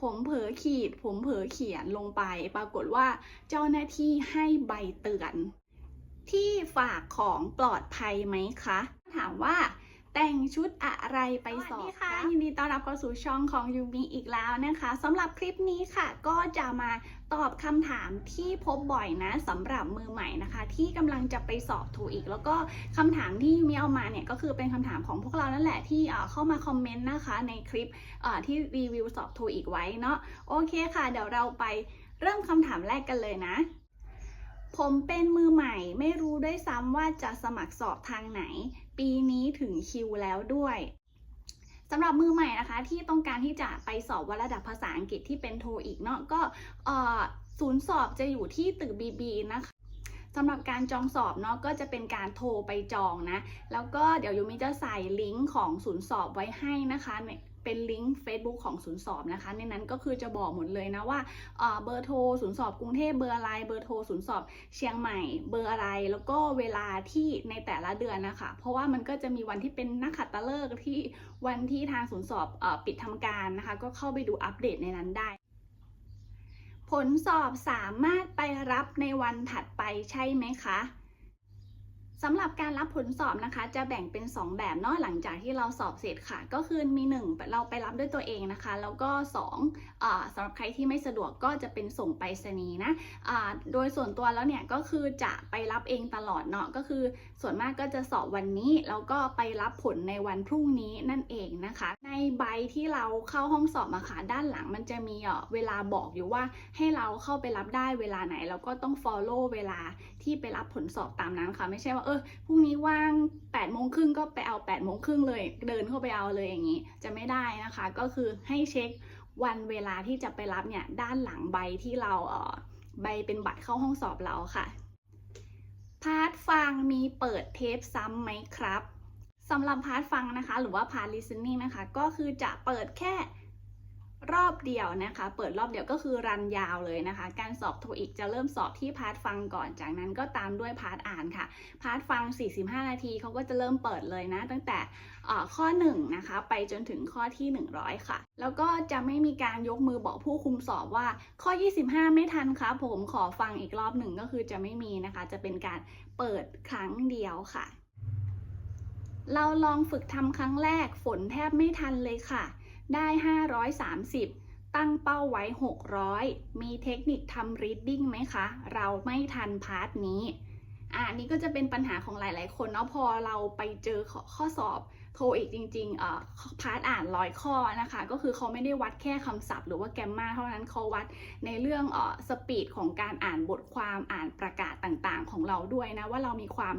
ผมเผลอขีด ผมเผลอเขียนลงไป ปรากฏว่าเจ้าหน้าที่ให้ใบเตือน ที่ฝากของปลอดภัยไหมคะ ถามว่าแต่งชุดอะไรไปสอบคะยินดีต้อนรับเข้าสู่ช่องของยูมิอีกแล้วนะคะสำหรับคลิปนี้ค่ะ ก็จะมา ตอบคำถามที่พบบ่อยนะสำหรับมือใหม่นะคะ ที่กำลังจะไปสอบถูอีก แล้วก็คำถามที่มิเอามาเนี่ยก็คือเป็นคำถามของพวกเรานั่นแหละที่เข้ามาคอมเมนต์นะคะ ในคลิปที่รีวิวสอบถูอีกไว้เนาะโอเคค่ะ เดี๋ยวเราไปเริ่มคำถามแรกกันเลยนะผมเป็นมือใหม่ไม่รู้ด้วยซ้ำว่าจะสมัครสอบทางไหน ปีนี้ถึงคิวแล้วด้วย สำหรับมือใหม่นะคะ ที่ต้องการที่จะไปสอบวัระดับภาษาอังกฤษที่เป็นโทอีกเนาะก็ศูนย์สอบจะอยู่ที่ตึก BB นะคะสำหรับการจองสอบเนาะก็จะเป็นการโทรไปจองนะ แล้วก็เดี๋ยวยูมิจะใส่ลิงก์ของศูนย์สอบไว้ให้นะคะใน เป็นลิงก์ Facebook ของศูนย์สอบนะคะ ในนั้นก็คือจะบอกหมดเลยนะว่าเบอร์โทรศูนย์สอบกรุงเทพเบอร์อะไรเบอร์โทรศูนย์สอบเชียงใหม่เบอร์อะไร แล้วก็เวลาที่ในแต่ละเดือนนะคะ เพราะว่ามันก็จะมีวันที่เป็นนักขัตฤกษ์ที่วันที่ทางศูนย์สอบอปิดทำการนะคะ ก็เข้าไปดูอัปเดตในนั้นได้ผลสอบสามารถไปรับในวันถัดไปใช่ไหมคะ สำหรับการรับผลสอบนะคะ จะแบ่งเป็น 2 แบบเนาะหลังจากที่เราสอบเสร็จค่ะ ก็คือมี 1 เราไปรับด้วยตัวเองนะคะ แล้วก็2อ่า สำหรับใครที่ไม่สะดวกก็จะเป็นส่งไปรษณีย์นะโดยส่วนตัวแล้วเนี่ยก็คือจะไปรับเองตลอดเนาะก็คือส่วนมากก็จะสอบวันนี้แล้วก็ไปรับผลในวันพรุ่งนี้นั่นเองนะคะ ในใบที่เราเข้าห้องสอบมาค่ะด้านหลังมันจะมีเอ่อเวลาบอกอยู่ว่าให้เราเข้าไปรับได้เวลาไหนแล้วก็ต้อง follow เวลาที่ไปรับผลสอบตามนั้นค่ะ ไม่ใช่ว่าเออพรุ่งนี้ว่าง8ปดโมงครึ่งก็ไปเอา8ปดโมงครึ่งเลย เดินเข้าไปเอาเลยอย่างนี้ จะไม่ได้นะคะ ก็คือให้เช็ค วันเวลาที่จะไปรับเนี่ยด้านหลังใบที่เราเออใบเป็นบัตรเข้าห้องสอบเราค่ะ พาร์ทฟังมีเปิดเทปซ้ำไหมครับสำหรับพาร์ทฟังนะคะ หรือว่าพาร์ท listening นะคะ ก็คือจะเปิดแค่ รอบเดียวนะคะ เปิดรอบเดียวก็คือรันยาวเลยนะคะ การสอบโทอีกจะเริ่มสอบที่พาร์ทฟังก่อน จากนั้นก็ตามด้วยพาร์ทอ่านค่ะ พาร์ทฟัง 45 นาทีเขาก็จะเริ่มเปิดเลยนะ ตั้งแต่เอ่อข้อ1นะคะ ไปจนถึงข้อที่ 100 ค่ะ แล้วก็จะไม่มีการยกมือบอกผู้คุมสอบว่า ข้อ 25 ไม่ทันครับผมขอฟังอีกรอบหนึ่งก็คือจะไม่มีนะคะ จะเป็นการเปิดครั้งเดียวค่ะ เราลองฝึกทำครั้งแรกฝนแทบไม่ทันเลยค่ะ ได้ 530 ตั้งเป้าไว้ 600 มีเทคนิคทำ reading ไหมคะ เราไม่ทันพาร์ทนี้อ่านี้ก็จะเป็นปัญหาของหลาย ๆ คนเนาะพอเราไปเจอข้อข้อสอบ โทอีกจริงๆเอ่อพาร์ทอ่านร้อยข้อนะคะ ก็คือเขาไม่ได้วัดแค่คำศัพท์หรือว่าแกมมาเท่านั้นเขาวัดในเรื่องเอ่อสปีดของการอ่านบทความอ่านประกาศต่างๆ ของเราด้วยนะ ว่าเรามีความ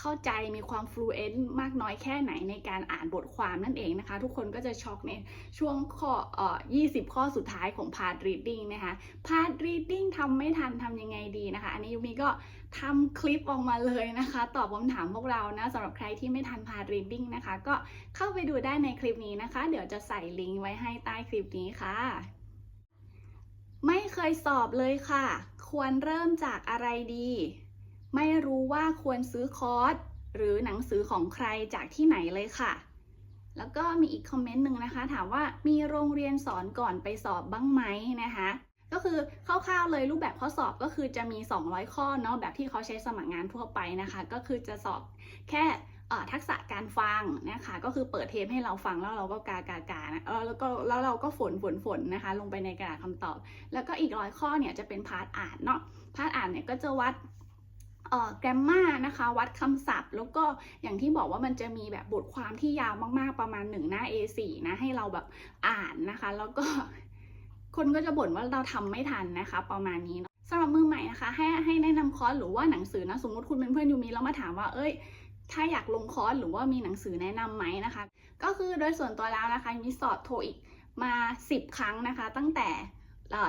เข้าใจมีความ fluent มากน้อยแค่ไหนในการอ่านบทความนั่นเองนะคะ ทุกคนก็จะช็อกในช่วงข้อเอ่อ20 ข้อสุดท้ายของ part reading นะคะ part reading ทำไม่ทันทำยังไงดีนะคะ อันนี้ยูมีก็ ทำคลิปออกมาเลยนะคะ ตอบคำถามพวกเรานะสำหรับใครที่ไม่ทัน part reading นะคะ ก็เข้าไปดูได้ในคลิปนี้นะคะ เดี๋ยวจะใส่ลิงก์ไว้ให้ใต้คลิปนี้ค่ะ ไม่เคยสอบเลยค่ะ ควรเริ่มจากอะไรดี ไม่รู้ว่าควรซื้อคอร์สหรือหนังสือของใครจากที่ไหนเลยค่ะ แล้วก็มีอีกคอมเมนต์หนึ่งนะคะ ถามว่ามีโรงเรียนสอนก่อนไปสอบบ้างไหมนะคะ ก็คือคร่าวๆเลยรูปแบบข้อสอบก็คือจะมี 200 ข้อเนาะแบบที่เขาใช้สมัครงานทั่วไปนะคะ ก็คือจะสอบแค่ทักษะการฟังนะคะก็คือเปิดเทปให้เราฟังแล้วเราก็กากากานะแล้วก็แล้วเราก็ฝนฝนฝนนะคะ ลงไปในกระดาษคำตอบ แล้วก็อีกร้อยข้อเนี่ยจะเป็นพาร์ทอ่านเนาะพาร์ทอ่านเนี่ยก็จะวัดเอ่อแกรมมานะคะ วัดคำศัพท์ แล้วก็อย่างที่บอกว่ามันจะมีแบบบทความที่ยาวมากๆประมาณหนึ่งหน้า A4 นะให้เราแบบอ่านนะคะ แล้วก็ คนก็จะบ่นว่าเราทำไม่ทันนะคะ ประมาณนี้นะสำหรับมือใหม่นะคะ ให้ให้แนะนำคอร์สหรือว่าหนังสือนะสมมติคุณเป็นเพื่อนยูมีแล้วมาถามว่าเอ้ย ถ้าอยากลงคอร์สหรือว่ามีหนังสือแนะนำไหมนะคะ ก็คือโดยส่วนตัวแล้วนะคะมีสอบโทอีกมา 10 ครั้งนะคะ ตั้งแต่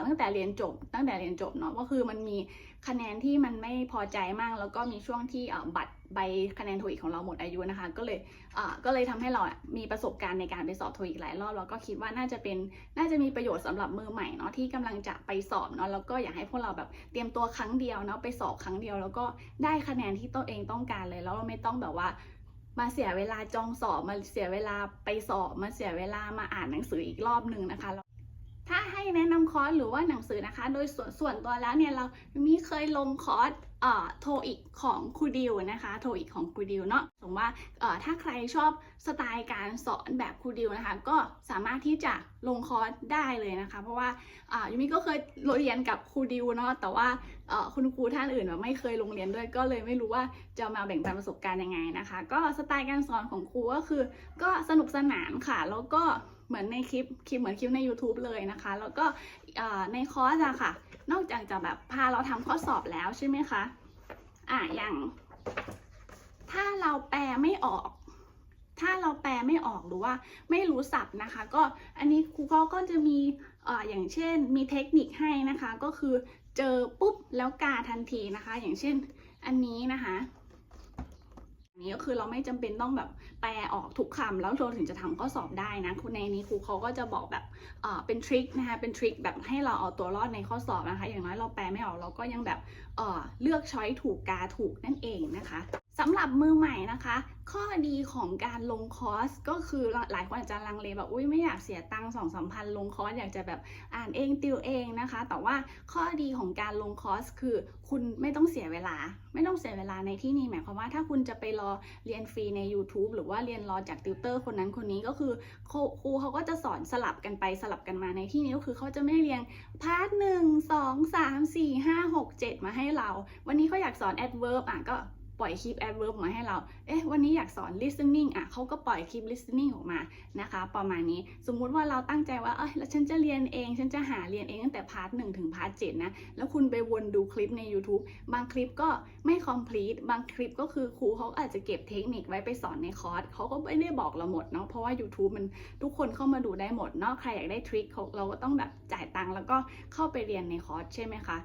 ตั้งแต่เรียนจบ ตั้งแต่เรียนจบเนาะก็คือมันมี คะแนนที่มันไม่พอใจมาก แล้วก็มีช่วงที่บัตรใบคะแนนโทอีกของเราหมดอายุนะคะ ก็เลยก็เลยทำให้เรามีประสบการณ์ในการไปสอบโทอีกหลายรอบแล้วก็คิดว่าน่าจะเป็นน่าจะมีประโยชน์สำหรับมือใหม่เนาะที่กำลังจะไปสอบเนาะแล้วก็อยากให้พวกเราแบบเตรียมตัวครั้งเดียวเนาะไปสอบครั้งเดียว แล้วก็ได้คะแนนที่ตัวเองต้องการเลย แล้วเราไม่ต้องแบบว่ามาเสียเวลาจองสอบมาเสียเวลาไปสอบมาเสียเวลามาอ่านหนังสืออีกรอบหนึ่งนะคะ ถ้าให้แนะคอร์สหรือว่าหนังสือนะคะ โดยส่วนส่วนตัวแล้วเนี่ยเรามีเคยลงคอร์สเอ่อโทอีกของครูดิวนะคะ โทอีกของครูดิวเนาะสมมติว่าเอ่อถ้าใครชอบสไตล์การสอนแบบครูดิวนะคะ ก็สามารถที่จะลงคอร์สได้เลยนะคะ เพราะว่าอ่ายูมิก็เคยเรียนกับครูดิวเนาะแต่ว่าเอ่อคุณครูท่านอื่นแบบไม่เคยลงเรียนด้วยก็เลยไม่รู้ว่าจะมาแบ่งปันประสบการณ์ยังไงนะคะ ก็สไตล์การสอนของครูก็คือ ก็สนุกสนานค่ะแล้วก็ เหมือนในคลิปคลิปเหมือนคลิปใน YouTube เลยนะคะ แล้วก็ในคอร์สอะค่ะ นอกจากจะแบบพาเราทำข้อสอบแล้วใช่ไหมคะอะอย่าง ถ้าเราแปลไม่ออกถ้าเราแปลไม่ออกหรือว่าไม่รู้ศัพท์นะคะ ก็อันนี้ครูเขาก็จะมีอ่ออย่างเช่นมีเทคนิคให้นะคะ ก็คือเจอปุ๊บแล้วกาทันทีนะคะ อย่างเช่นอันนี้นะคะ นี้ก็คือเราไม่จำเป็นต้องแบบแปลออกทุกคำแล้วเราถึงจะทำข้อสอบได้นะคุณในนี้ครูเขาก็จะบอกแบบเอ่อเป็นทริคนะคะเป็นทริคแบบให้เราเอาตัวรอดในข้อสอบนะคะ อย่างน้อยเราแปลไม่ออกเราก็ยังแบบเลือกช้อยถูกกาถูกนั่นเองนะคะสำหรับมือใหม่นะคะ ข้อดีของการลงคอร์สก็คือหลายคนอาจจะลังเลแบบอุ้ยไม่อยากเสียตังค์สองสามพันลงคอร์สอยากจะแบบอ่านเองติวเองนะคะ แต่ว่าข้อดีของการลงคอร์สคือคุณไม่ต้องเสียเวลา ไม่ต้องเสียเวลาในที่นี้หมายความว่าถ้าคุณจะไปรอเรียนฟรีใน YouTube หรือว่าเรียนรอจากติวเตอร์คนนั้นคนนี้ก็คือครูเขาก็จะสอนสลับกันไปสลับกันมาในที่นี้ก็คือเขาจะไม่เรียงพาร์ทหนึ่งสองสามสี่ห้าหกเจ็ดมาให้เรา วันนี้เขาอยากสอน adverb อะก็ปล่อยคลิป adverb มาให้เรา เอ๊ะ วันนี้อยากสอน listening อะเขาก็ปล่อยคลิป listening ออกมา นะคะ ประมาณนี้ สมมุติว่าเราตั้งใจว่า เอ้ย แล้วฉันจะเรียนเอง ฉันจะหาเรียนเองตั้งแต่พาร์ทหนึ่งถึงพาร์ทเจ็ดนะ แล้วคุณไปวนดูคลิปใน YouTube บางคลิปก็ไม่ complete บางคลิปก็คือครูเขาอาจจะเก็บเทคนิคไว้ไปสอนในคอร์สเขาก็ไม่ได้บอกเราหมดเนาะ เพราะว่า YouTube มันทุกคนเข้ามาดูได้หมดเนาะ ใครอยากได้ทริคเราก็ต้องแบบจ่ายตังค์แล้วก็เข้าไปเรียนในคอร์สใช่ไหมคะ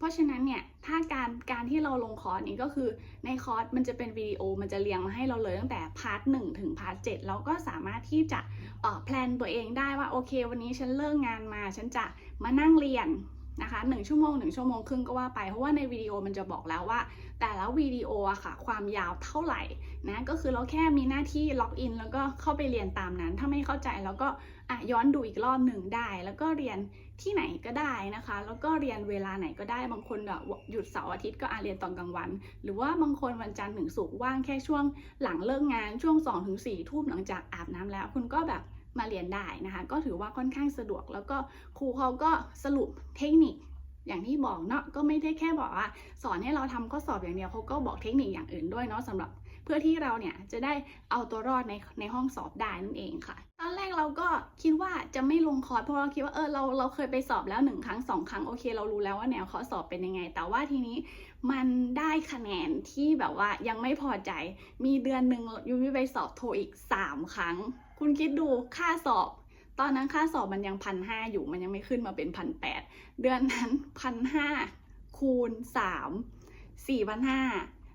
เพราะฉะนั้นเนี่ยถ้าการการที่เราลงคอร์สนี้ก็คือในคอร์สมันจะเป็นวิดีโอมันจะเรียงมาให้เราเลยตั้งแต่พาร์ทหนึ่งถึงพาร์ทเจ็ดเราก็สามารถที่จะเอ่อแพลนตัวเองได้ว่าโอเค วันนี้ฉันเลิกงานมา ฉันจะมานั่งเรียน นะคะหนึ่งชั่วโมงหนึ่งชั่วโมงครึ่งก็ว่าไปเพราะว่าในวิดีโอมันจะบอกแล้วว่า แต่ละวิดีโออะค่ะ ความยาวเท่าไหร่นะก็คือเราแค่มีหน้าที่ล็อกอินแล้วก็เข้าไปเรียนตามนั้น ถ้าไม่เข้าใจเราก็อะย้อนดูอีกรอบหนึ่งได้ แล้วก็เรียนที่ไหนก็ได้นะคะ แล้วก็เรียนเวลาไหนก็ได้บางคนแบบหยุดเสาร์อาทิตย์ก็อาเรียนตอนกลางวัน หรือว่าบางคนวันจันทร์ถึงศุกร์ว่างแค่ช่วงหลังเลิกงานช่วง2อถึงสี่ทุ่มหลังจากอาบน้ำแล้ว คุณก็แบบ มาเรียนได้นะคะ ก็ถือว่าค่อนข้างสะดวก แล้วก็ครูเขาก็สรุปเทคนิคอย่างที่บอกเนาะก็ไม่ได้แค่บอกว่า สอนให้เราทำข้อสอบอย่างเดียวเขาก็บอกเทคนิคอย่างอื่นด้วยเนาะสำหรับเพื่อที่เราเนี่ยจะได้เอาตัวรอดในในห้องสอบได้นั่นเองค่ะ ตอนแรกเราก็คิดว่าจะไม่ลงคอร์สเพราะเราคิดว่าเออเราเราเคยไปสอบแล้วหนึ่งครั้งสองครั้งโอเค เรารู้แล้วว่าแนวข้อสอบเป็นยังไง แต่ว่าทีนี้มันได้คะแนนที่แบบว่ายังไม่พอใจ มีเดือนหนึ่งยูมิไปสอบโทอีกสามครั้ง คุณคิดดูค่าสอบ ตอนนั้นค่าสอบมันยังพันห้าอยู่มันยังไม่ขึ้นมาเป็นพันแปดเดือนนั้นพันห้าคูณสามสี่พันห้า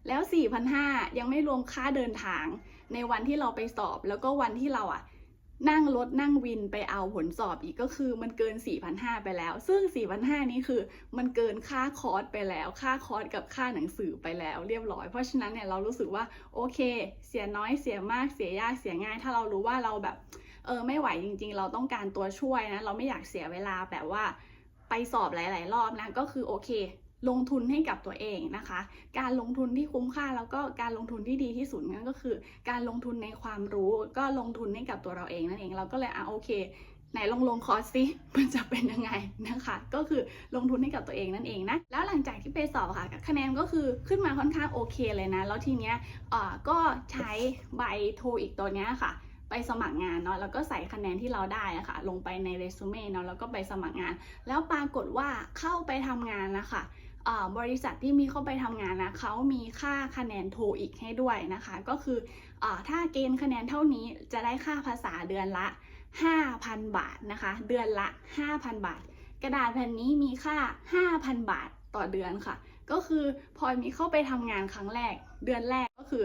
แล้วสี่พันห้ายังไม่รวมค่าเดินทางในวันที่เราไปสอบแล้วก็วันที่เราอะ นั่งรถนั่งวินไปเอาผลสอบอีกก็คือมันเกิน 4,500 ไปแล้ว ซึ่ง 4,500 นี้คือมันเกินค่าคอร์สไปแล้ว ค่าคอร์สกับค่าหนังสือไปแล้วเรียบร้อย เพราะฉะนั้นเนี่ยเรารู้สึกว่าโอเค เสียน้อยเสียมากเสียยากเสียง่าย ถ้าเรารู้ว่าเราแบบเออไม่ไหวจริง ๆ เราต้องการตัวช่วยนะ เราไม่อยากเสียเวลาแบบว่าไปสอบหลาย ๆ รอบนะก็คือโอเค ลงทุนให้กับตัวเองนะคะ การลงทุนที่คุ้มค่าแล้วก็การลงทุนที่ดีที่สุดนั่นก็คือ การลงทุนในความรู้ก็ลงทุนให้กับตัวเราเองนั่นเองเราก็เลยอะโอเคไหนลองลงคอร์สสิมันจะเป็นยังไงนะคะ ก็คือลงทุนให้กับตัวเองนั่นเองนะ แล้วหลังจากที่ไปสอบค่ะ คะแนนก็คือขึ้นมาค่อนข้างโอเคเลยนะ แล้วทีเนี้ยเอ่อก็ใช้ใบโทอีกตัวเนี้ยค่ะ ไปสมัครงานเนาะ แล้วก็ใส่คะแนนที่เราได้อะค่ะ ลงไปในเรซูเม่เนาะ แล้วก็ไปสมัครงาน แล้วปรากฏว่าเข้าไปทำงานนะคะอ่า บริษัทที่มีเข้าไปทำงานนะเขามีค่าคะแนนโทอีกให้ด้วยนะคะ ก็คืออถ้าเกณฑ์คะแนนเท่านี้จะได้ค่าภาษาเดือนละ 5,000 บาทนะคะ เดือนละ 5,000 บาท กระดาษแผ่นนี้มีค่า 5,000 บาทต่อเดือนค่ะ ก็คือพอมีเข้าไปทำงานครั้งแรก เดือนแรกก็คือ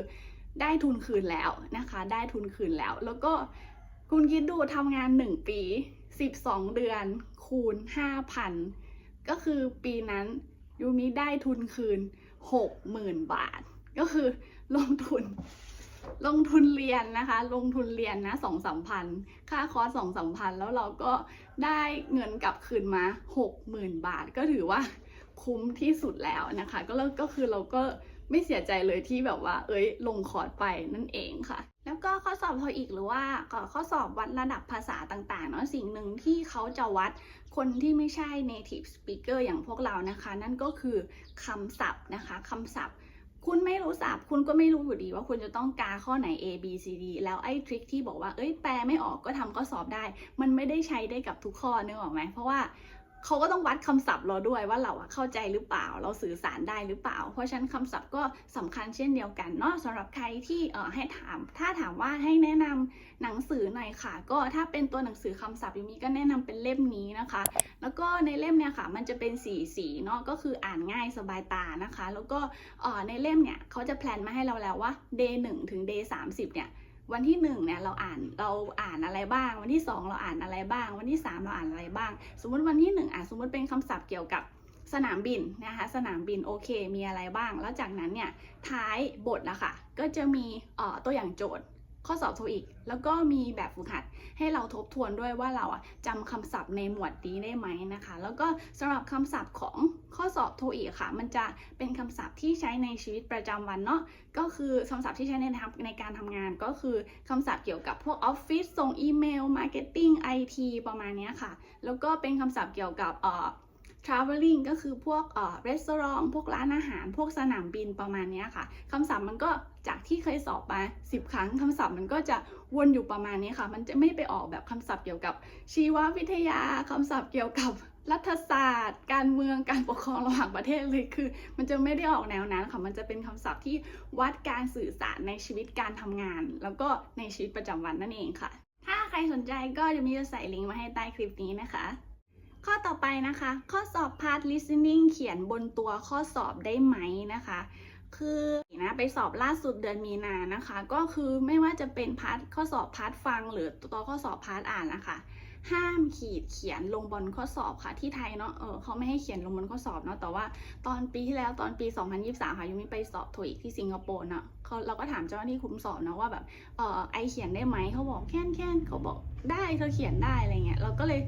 ได้ทุนคืนแล้วนะคะ ได้ทุนคืนแล้ว แล้วก็คุณคิดดูทำงาน 1 ปี 12 เดือน คูณ 5,000 ก็คือปีนั้น ยูมิได้ทุนคืนหกหมื่นบาท ก็คือลงทุน ลงทุนเรียนนะคะ ลงทุนเรียนนะสองสามพันค่าคอร์สสองสามพันแล้วเราก็ได้เงินกลับคืนมาหกหมื่นบาท ก็ถือว่าคุ้มที่สุดแล้วนะคะ ก็แล้วก็คือเราก็ ไม่เสียใจเลยที่แบบว่า เอ้ย ลงคอร์สไปนั่นเองค่ะ แล้วก็ข้อสอบโทอีกหรือว่าข้อสอบวัดระดับภาษาต่างๆเนาะสิ่งหนึ่งที่เขาจะวัดคนที่ไม่ใช่ native speaker อย่างพวกเรานะคะ นั่นก็คือคำศัพท์นะคะคำศัพท์คุณไม่รู้ศัพท์คุณก็ไม่รู้อยู่ดีว่าคุณจะต้องกาข้อไหน A B C D แล้วไอ้ทริคที่บอกว่า เอ้ย แปลไม่ออกก็ทำข้อสอบได้ มันไม่ได้ใช้ได้กับทุกข้อนึกออกไหม เพราะว่า เขาก็ต้องวัดคำศัพท์เราด้วยว่าเราเข้าใจหรือเปล่า เราสื่อสารได้หรือเปล่า เพราะฉะนั้นคำศัพท์ก็สำคัญเช่นเดียวกันเนาะสำหรับใครที่เออให้ถาม ถ้าถามว่าให้แนะนำหนังสือหน่อยค่ะ ก็ถ้าเป็นตัวหนังสือคำศัพท์อย่างนี้ก็แนะนำเป็นเล่มนี้นะคะ แล้วก็ในเล่มเนี่ยค่ะ มันจะเป็นสีสีเนาะก็คืออ่านง่ายสบายตานะคะ แล้วก็เอ่อในเล่มเนี่ยเขาจะแพลนมาให้เราแล้วว่า day 1ถึง day 30เนี่ย วันที่1เนี่ยเราอ่านเราอ่านอะไรบ้าง วันที่ 2 เราอ่านอะไรบ้าง วันที่ 3 เราอ่านอะไรบ้าง สมมติวันที่1อะสมมติเป็นคำศัพท์เกี่ยวกับสนามบินนะคะสนามบินโอเคมีอะไรบ้าง แล้วจากนั้นเนี่ยท้ายบทนะคะก็จะมีเอ่อตัวอย่างโจทย์ ข้อสอบโทอีก แล้วก็มีแบบฝึกหัดให้เราทบทวนด้วยว่าเราอะจำคำศัพท์ในหมวดนี้ได้ไหมนะคะ แล้วก็สำหรับคำศัพท์ของข้อสอบโทอีกค่ะ มันจะเป็นคำศัพท์ที่ใช้ในชีวิตประจำวันเนาะ ก็คือคำศัพท์ที่ใช้ในทำในการทำงานก็คือคำศัพท์เกี่ยวกับพวกออฟฟิศส่งอีเมลมาร์เก็ตติ้งไอทีประมาณนี้ค่ะ แล้วก็เป็นคำศัพท์เกี่ยวกับเอ่อ traveling ก็คือพวกเอ่อ restaurant พวกร้านอาหาร พวกสนามบินประมาณนี้ค่ะคำศัพท์มันก็จากที่เคยสอบมา 10 ครั้งคำศัพท์มันก็จะวนอยู่ประมาณนี้ค่ะ มันจะไม่ไปออกแบบคำศัพท์เกี่ยวกับชีววิทยาคำศัพท์เกี่ยวกับรัฐศาสตร์ การเมืองการปกครองระหว่างประเทศเลยคือ มันจะไม่ได้ออกแนวนั้นค่ะ มันจะเป็นคำศัพท์ที่วัดการสื่อสารในชีวิตการทำงาน แล้วก็ในชีวิตประจำวันนั่นเองค่ะ ถ้าใครสนใจก็จะมีจะใส่ลิงก์มาให้ใต้คลิปนี้นะคะ ข้อต่อไปนะคะ ข้อสอบ part listening เขียนบนตัวข้อสอบได้ไหมนะคะ คือนะไปสอบล่าสุดเดือนมีนานะคะ ก็คือไม่ว่าจะเป็นพาร์ทข้อสอบพาร์ทฟัง หรือตัวข้อสอบพาร์ทอ่านนะคะห้ามขีดเขียนลงบนข้อสอบค่ะที่ไทยเนาะเออเขาไม่ให้เขียนลงบนข้อสอบเนาะแต่ว่าตอนปีที่แล้วตอนปี 2023 ค่ะยูมิไปสอบโทอีกที่สิงคโปร์เนาะเขาเราก็ถามเจ้าหน้าที่คุ้มสอบนะว่าแบบเออไอเขียนได้ไหมเขาบอกแค่นแค่นเขาบอกได้เธอเขียนได้อะไรเงี้ยเราก็เลย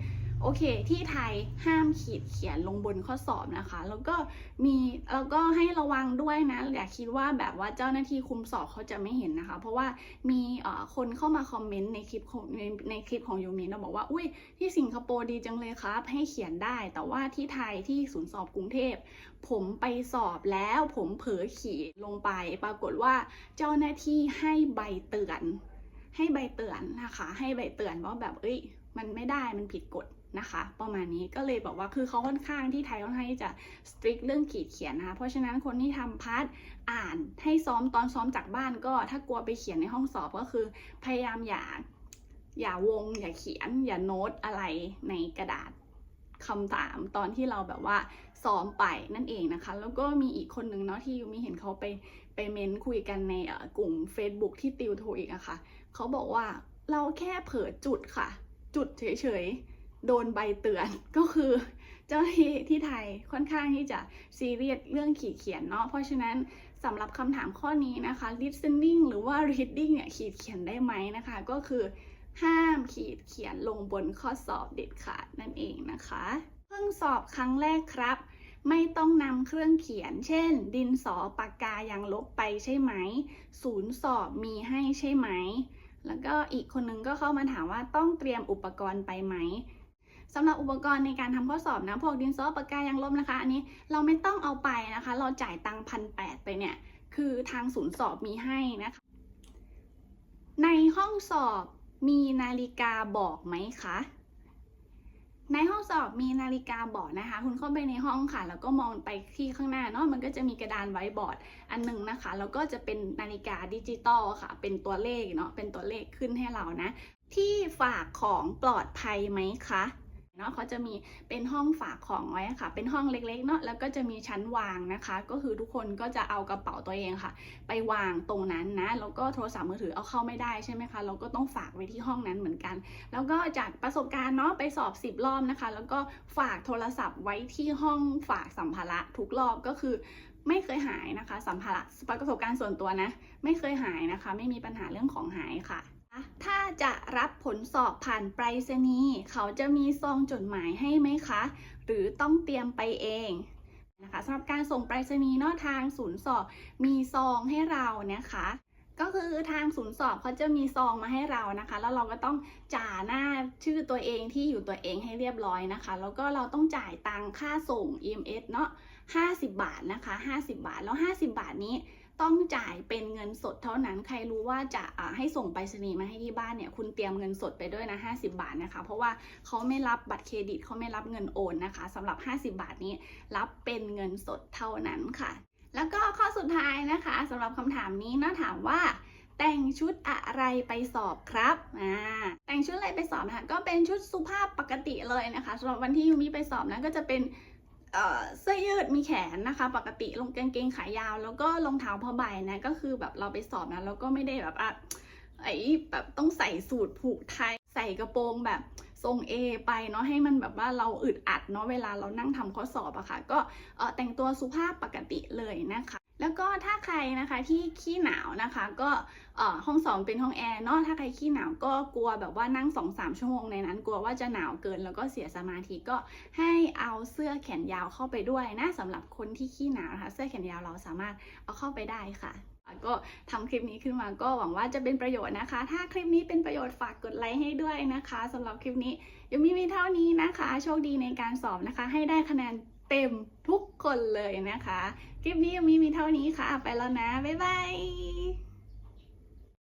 โอเค ที่ไทยห้ามขีดเขียนลงบนข้อสอบนะคะ แล้วก็มีแล้วก็ให้ระวังด้วยนะอย่าคิดว่าแบบว่าเจ้าหน้าที่คุมสอบเขาจะไม่เห็นนะคะ เพราะว่ามีคนเข้ามาคอมเมนต์ในคลิปของในในคลิปของยูมินเราบอกว่าอุ้ยที่สิงคโปร์ดีจังเลยครับ ให้เขียนได้ แต่ว่าที่ไทยที่ศูนย์สอบกรุงเทพ ผมไปสอบแล้วผมเผลอขีดลงไป ปรากฏว่าเจ้าหน้าที่ให้ใบเตือน ให้ใบเตือนนะคะ ให้ใบเตือนว่าแบบเอ้ยมันไม่ได้มันผิดกฎ นะคะ ประมาณนี้ก็เลยบอกว่าคือเขาค่อนข้างที่ไทยค่อนข้างที่จะ strict เรื่องขีดเขียนนะคะ เพราะฉะนั้นคนที่ทำพาร์ทอ่านให้ซ้อมตอนซ้อมจากบ้านก็ ถ้ากลัวไปเขียนในห้องสอบก็คือพยายามอย่าอย่าวง อย่าเขียน อย่าโน้ตอะไรในกระดาษคำถามตอนที่เราแบบว่าซ้อมไปนั่นเองนะคะ แล้วก็มีอีกคนนึงเนาะที่ยูมีเห็นเขาไปไปเม้นคุยกันในกลุ่ม Facebook ที่ติวโทอีกอะค่ะเขาบอกว่าเราแค่เผลอจุดค่ะ จุดเฉยๆ โดนใบเตือนก็คือ เจ้าที่ที่ไทยค่อนข้างที่จะซีเรียสเรื่องขีดเขียนเนาะเพราะฉะนั้นสำหรับคำถามข้อนี้นะคะ listening หรือว่า reading เนี่ยขีดเขียนได้ไหมนะคะ ก็คือห้ามขีดเขียนลงบนข้อสอบเด็ดขาดนั่นเองนะคะ เพิ่งสอบครั้งแรกครับ ไม่ต้องนำเครื่องเขียน เช่น ดินสอปากกายังลบไปใช่ไหม ศูนย์สอบมีให้ใช่ไหม แล้วก็อีกคนนึงก็เข้ามาถามว่าต้องเตรียมอุปกรณ์ไปไหม สำหรับอุปกรณ์ในการทำข้อสอบนะ พวกดินสอปากกายังลบนะคะ อันนี้เราไม่ต้องเอาไปนะคะ เราจ่ายตังค์พันแปดไปเนี่ย คือทางศูนย์สอบมีให้นะคะ ในห้องสอบมีนาฬิกาบอกไหมคะ ในห้องสอบมีนาฬิกาบอกนะคะ คุณเข้าไปในห้องค่ะ แล้วก็มองไปที่ข้างหน้าเนาะ มันก็จะมีกระดานไว้บอร์ดอันหนึ่งนะคะ แล้วก็จะเป็นนาฬิกาดิจิตอลค่ะ เป็นตัวเลขเนาะ เป็นตัวเลขขึ้นให้เรานะ ที่ฝากของปลอดภัยไหมคะ เนาะเขาจะมีเป็นห้องฝากของไว้ค่ะ เป็นห้องเล็กๆเนาะแล้วก็จะมีชั้นวางนะคะ ก็คือทุกคนก็จะเอากระเป๋าตัวเองค่ะ ไปวางตรงนั้นนะแล้วก็โทรศัพท์มือถือเอาเข้าไม่ได้ใช่ไหมคะเราก็ต้องฝากไว้ที่ห้องนั้นเหมือนกัน แล้วก็จากประสบการณ์เนาะไปสอบ 10 รอบนะคะ แล้วก็ฝากโทรศัพท์ไว้ที่ห้องฝากสัมภาระทุกรอบก็คือไม่เคยหายนะคะ สัมภาระประสบการณ์ส่วนตัวนะ ไม่เคยหายนะคะ ไม่มีปัญหาเรื่องของหายค่ะ ถ้าจะรับผลสอบผ่านไปรษณีย์เขาจะมีซองจดหมายให้ไหมคะ หรือต้องเตรียมไปเองนะคะสำหรับการส่งไปรษณีย์นาะทางศูนย์สอบมีซองให้เรานะคะ ก็คือทางศูนย์สอบเขาจะมีซองมาให้เรานะคะ แล้วเราก็ต้องจ่าหน้าชื่อตัวเองที่อยู่ตัวเองให้เรียบร้อยนะคะ แล้วก็เราต้องจ่ายตังค่าส่ง EMS เนาะ50 บาทนะคะ 50 บาทแล้ว 50 บาทนี้ ต้องจ่ายเป็นเงินสดเท่านั้น ใครรู้ว่าจะให้ส่งไปรษณีย์มาให้ที่บ้านเนี่ย คุณเตรียมเงินสดไปด้วยนะ 50 บาทนะคะ เพราะว่าเขาไม่รับบัตรเครดิตเขาไม่รับเงินโอนนะคะสำหรับ 50 บาทนี้รับเป็นเงินสดเท่านั้นค่ะ แล้วก็ข้อสุดท้ายนะคะสำหรับคำถามนี้นะถามว่าแต่งชุดอะไรไปสอบครับอ่าแต่งชุดอะไรไปสอบนะคะ ก็เป็นชุดสุภาพปกติเลยนะคะสำหรับวันที่ยูมิไปสอบนั้นก็จะเป็น เสื้อยืดมีแขนนะคะ ปกติลงกางเกงขายาว แล้วก็รองเท้าผ้าใบนะก็คือแบบเราไปสอบนะแล้วก็ไม่ได้แบบอะไอ้แบบต้องใส่สูทผูกไทย ใส่กระโปรงแบบทรง A ไปเนาะให้มันแบบว่าเราอึดอัดเนาะเวลาเรานั่งทำข้อสอบอะค่ะก็แต่งตัวสุภาพปกติเลยนะคะ แล้วก็ถ้าใครนะคะที่ขี้หนาวนะคะก็ห้องสองเป็นห้องแอร์เนาะถ้าใครขี้หนาวก็กลัวแบบว่านั่ง2-3ชั่วโมงในนั้น กลัวว่าจะหนาวเกินแล้วก็เสียสมาธิก็ให้เอาเสื้อแขนยาวเข้าไปด้วยนะสำหรับคนที่ขี้หนาวนะคะเสื้อแขนยาวเราสามารถเอาเข้าไปได้ค่ะก็ทำคลิปนี้ขึ้นมาก็หวังว่าจะเป็นประโยชน์นะคะ ถ้าคลิปนี้เป็นประโยชน์ฝากกดไลค์ให้ด้วยนะคะสำหรับคลิปนี้ยังมีมีเท่านี้นะคะ โชคดีในการสอบนะคะ ให้ได้คะแนน เต็มทุกคนเลยนะคะ คลิปนี้ยังมีมีเท่านี้ค่ะ ไปแล้วนะ บ๊ายบาย